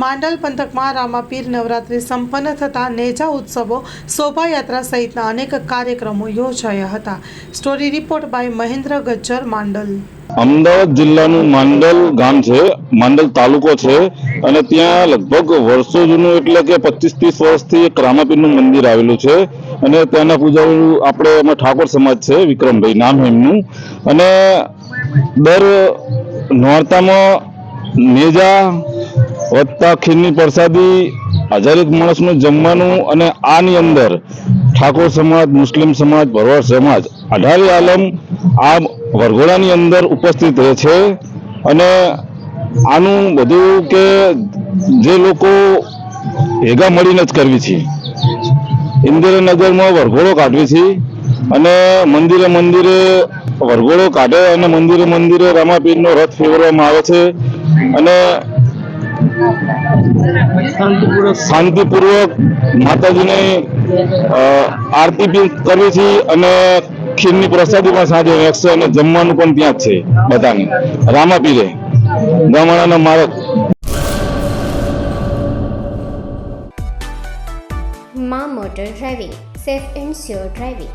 માંડલ પંથકમાં રામાપીર નવરાત્રિ સંપન્ન થતા નેજા ઉત્સવો શોભાયાત્રા સહિતના અનેક કાર્યક્રમો યોજાયા હતા. Story report by Mahendra Gajjar, Mandal. Ahmedabad જિલ્લાનું માંડલ ગામ છે, માંડલ તાલુકો છે, અને ત્યાં લગભગ વર્ષો જૂનું એટલે કે પચીસ ત્રીસ વર્ષથી એક રામાપીરનું મંદિર આવેલું છે. અને ત્યાંના પૂજારી આપણે એમાં ઠાકોર સમાજ છે, વિક્રમભાઈ નામ એમનું. અને દર નોરતામાં નેજા વત્તા ખીરની પ્રસાદી હજારેક માણસનું જમવાનું અને આની અંદર ઠાકોર સમાજ, મુસ્લિમ સમાજ, ભરવાડ સમાજ, અઢારે આલમ આ વરઘોડાની અંદર ઉપસ્થિત રહે છે અને આનું બધું કે જે લોકો ભેગા મળીને જ કરવી છે. ઇન્દિરાનગરમાં વરઘોડો કાઢવી છે. અને મંદિરે મંદિરે વરઘોડો કાઢે અને મંદિરે મંદિરે રામાપીરનો રથ ફેરવવામાં આવે છે. અને શાંતિપૂર્વક માતાજીને આરતી પણ કરવી છે અને ખીરની પ્રસાદી પણ સાંજે વેચશે અને જમવાનું પણ ત્યાં જ છે બધાને. રામાપીરે ગામડાના માર્ગ. મા motor driving, safe and sure driving.